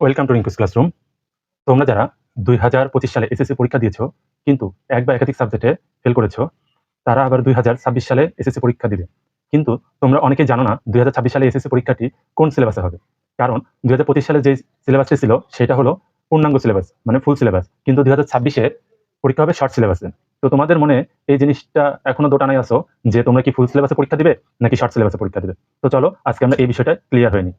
Welcome to Rinku's classroom তোমরা যারা দুই হাজার পঁচিশ সালে এসএসসি পরীক্ষা দিয়েছ, কিন্তু এক বা একাধিক সাবজেক্টে ফেল করেছ, তারা আবার দুই হাজার ছাব্বিশ সালে এসএসসি পরীক্ষা দিবে। কিন্তু তোমরা অনেকে জানো না দুই হাজার ছাব্বিশ সালে এসএসসি পরীক্ষাটি কোন সিলেবাসে হবে। কারণ দুই হাজার পঁচিশ সালে যে সিলেবাসটি ছিল, সেটা হলো পূর্ণাঙ্গ সিলেবাস মানে ফুল সিলেবাস কিন্তু দুই হাজার ছাব্বিশে পরীক্ষা হবে শর্ট সিলেবাসে তো তোমাদের মনে এই জিনিসটা এখনও দোটানায় আসো যে তোমরা কি ফুল সিলেবাসে পরীক্ষা দিবে, নাকি শর্ট সিলেবাসে পরীক্ষা দিবে? তো চলো আজকে আমরা এই বিষয়টা ক্লিয়ার হয়নি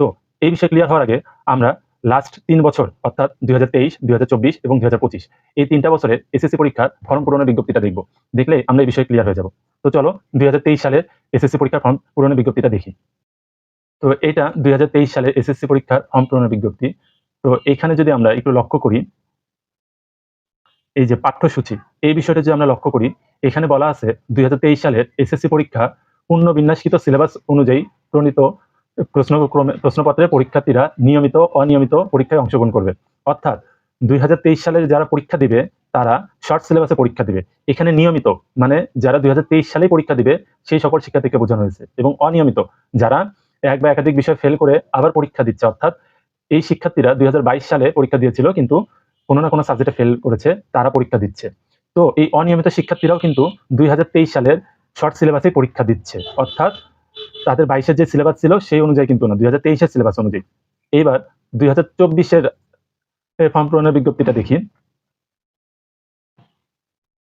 তো এই বিষয় ক্লিয়ার হওয়ার আগে আমরা লাস্ট তিন বছর, অর্থাৎ দুই হাজার তেইশ, দুই হাজার চব্বিশ এবং দুই হাজার পঁচিশ। এই তিনটা বছরের এসএসসি পরীক্ষার ফর্ম পূরণের বিজ্ঞপ্তিটা দেখব। দেখলে আমরা এই বিষয়ে ক্লিয়ার হয়ে যাব। তো চলো, দুই হাজার তেইশ সালের এসএসসি পরীক্ষার ফর্ম পূরণের বিজ্ঞপ্তিটা দেখি। তো এটা দুই হাজার তেইশ সালের এসএসসি পরীক্ষার ফর্ম পূরণের বিজ্ঞপ্তি। তো এখানে যদি আমরা একটু লক্ষ্য করি, এই যে পাঠ্যসূচি, এই বিষয়টা যদি আমরা লক্ষ্য করি, এখানে বলা আছে দুই হাজার তেইশ সালের এসএসসি পরীক্ষা পূর্ণ বিন্যাসকৃত সিলেবাস অনুযায়ী প্রণীত প্রশ্নক্রমে প্রশ্নপত্রের পরীক্ষার্থীরা নিয়মিত, অনিয়মিত পরীক্ষায় অংশগ্রহণ করবে। অর্থাৎ দুই হাজার তেইশ সালে যারা পরীক্ষা দিবে, তারা শর্ট সিলেবাসে পরীক্ষা দিবে। এখানে নিয়মিত মানে যারা দুই সালে পরীক্ষা দিবে, সেই সকল শিক্ষার্থীকে বোঝানো হয়েছে। এবং অনিয়মিত, যারা এক বা একাধিক বিষয় ফেল করে আবার পরীক্ষা দিচ্ছে। অর্থাৎ এই শিক্ষার্থীরা দুই হাজার বাইশ সালে পরীক্ষা দিয়েছিল, কিন্তু কোনো না কোনো সাবজেক্টে ফেল করেছে, তারা পরীক্ষা দিচ্ছে। তো এই অনিয়মিত শিক্ষার্থীরাও কিন্তু দুই হাজার তেইশ সালের শর্ট সিলেবাসে পরীক্ষা দিচ্ছে। অর্থাৎ তাদের বাইশের যে সিলেবাস ছিল সেই অনুযায়ী কিন্তু না, দুই হাজার তেইশের সিলেবাস অনুযায়ী। এইবার দুই হাজার চব্বিশের ফর্ম পূরণের বিজ্ঞপ্তিটা দেখি।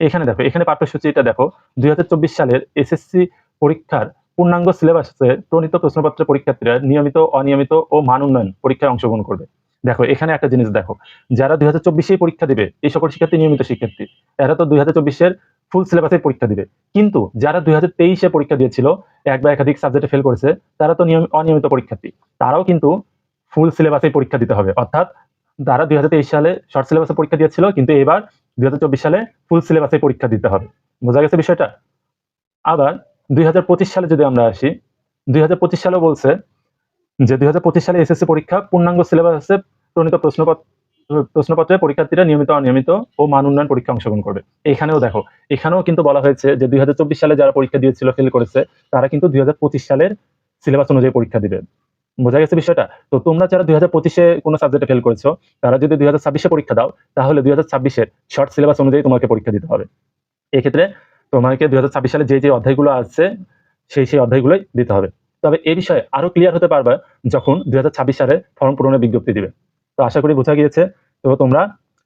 এখানে দেখো, এখানে পাঠ্যসূচিটা দেখো, দুই হাজার চব্বিশ সালের এসএসসি পরীক্ষার পূর্ণাঙ্গ সিলেবাসে প্রণীত প্রশ্নপত্রের পরীক্ষার্থীরা নিয়মিত, অনিয়মিত ও মান উন্নয়ন পরীক্ষায় অংশগ্রহণ করবে। দেখো, এখানে একটা জিনিস দেখো, যারা দুই হাজার পরীক্ষা দিবে, এই সকল শিক্ষার্থী নিয়মিত শিক্ষার্থী, এরা তো দুই হাজার চব্বিশের ফুল সিলেবাসে পরীক্ষা দিবে। কিন্তু যারা দুই হাজার তেইশে পরীক্ষা দিয়েছিল, এক বা একাধিক সাবজেক্টে ফেল করেছে, তারা তো নিয়ম অনিয়মিত পরীক্ষার্থী। তারাও কিন্তু ফুল সিলেবাসে পরীক্ষা দিতে হবে। অর্থাৎ তারা দুই হাজার তেইশ সালে শর্ট সিলেবাসে পরীক্ষা দিয়েছিল, কিন্তু এবার দুই হাজার চব্বিশ সালে ফুল সিলেবাসে পরীক্ষা দিতে হবে। বোঝা গেছে বিষয়টা? আবার দুই হাজার পঁচিশ সালে যদি আমরা আসি, দুই হাজার পঁচিশ সালেও বলছে যে দুই হাজার পঁচিশ সালে এসএসসি পরীক্ষা পূর্ণাঙ্গ সিলেবাসে প্রণীত প্রশ্নপত্র প্রশ্নপত্রে পরীক্ষার্থীরা নিয়মিত অনিয়মিত ও মান উন্নয়ন পরীক্ষা অংশগ্রহণ করবে এখানেও দেখো, এখানেও কিন্তু বলা হয়েছে যে দুই হাজার চব্বিশ সালে যারা পরীক্ষা দিয়েছিল ফেল করেছে, তারা কিন্তু দুই হাজার পঁচিশ সালের সিলেবাস অনুযায়ী পরীক্ষা দিবে। বোঝা গেছে বিষয়টা? তো তোমরা যারা দুই হাজার পঁচিশে কোনো সাবজেক্টে ফেল করেছ, তারা যদি দুই হাজার ছাব্বিশে পরীক্ষা দাও, তাহলে দুই হাজার ছাব্বিশের শর্ট সিলেবাস অনুযায়ী তোমাকে পরীক্ষা দিতে হবে। এক্ষেত্রে তোমাকে দুই হাজার ছাব্বিশ সালে যে যে অধ্যায়গুলো আছে, সেই সেই অধ্যায়গুলোই দিতে হবে। তবে এই বিষয়ে আরও ক্লিয়ার হতে পারবে যখন দুই হাজার ছাব্বিশ সালে ফর্ম পূরণের বিজ্ঞপ্তি দিবে। তো আশা করি বোঝা গিয়েছে। তো তোমরা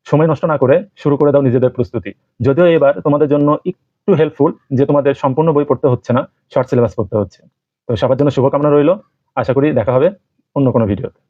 সময় নষ্ট না করে শুরু করে দাও নিজেদের প্রস্তুতি। যদিও এবার তোমাদের জন্য একটু হেল্পফুল যে তোমাদের সম্পূর্ণ বই পড়তে হচ্ছে না শর্ট সিলেবাস পড়তে হচ্ছে। তো সবার জন্য শুভকামনা রইল। আশা করি দেখা হবে অন্য কোনো ভিডিওতে